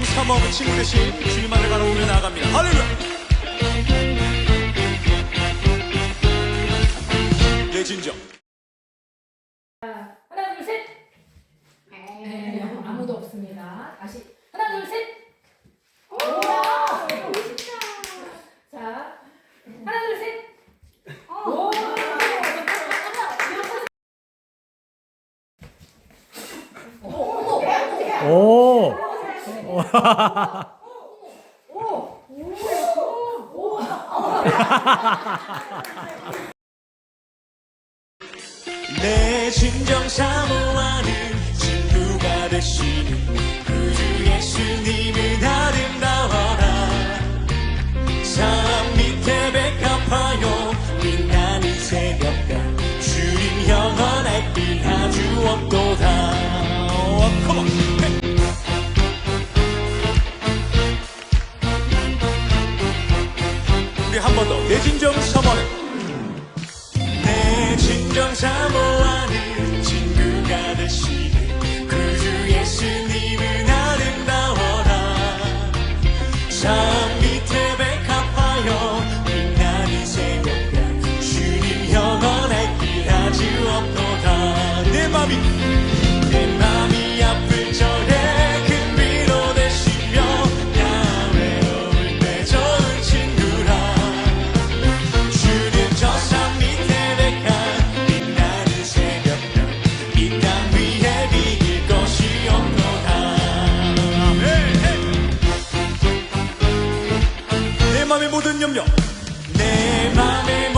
마음의 친구 대신 주님만을 바라보며 나아갑니다. 할렐루야! 내 진정. 하나 둘 셋. 네, 아무도 없습니다. 다시 하나 둘 셋. 오, 자 하나 둘 셋. 오. 오. 내 진정 사모하는 친구가 되시는 구주 예수님 진정 사모하는 친구가 되시는 구주 예수님은 아름다워라. 산 밑에 백합하여 빛나는 새벽과 주님 영원할 길 아주 없도다. 내 맘이 염려 내 모든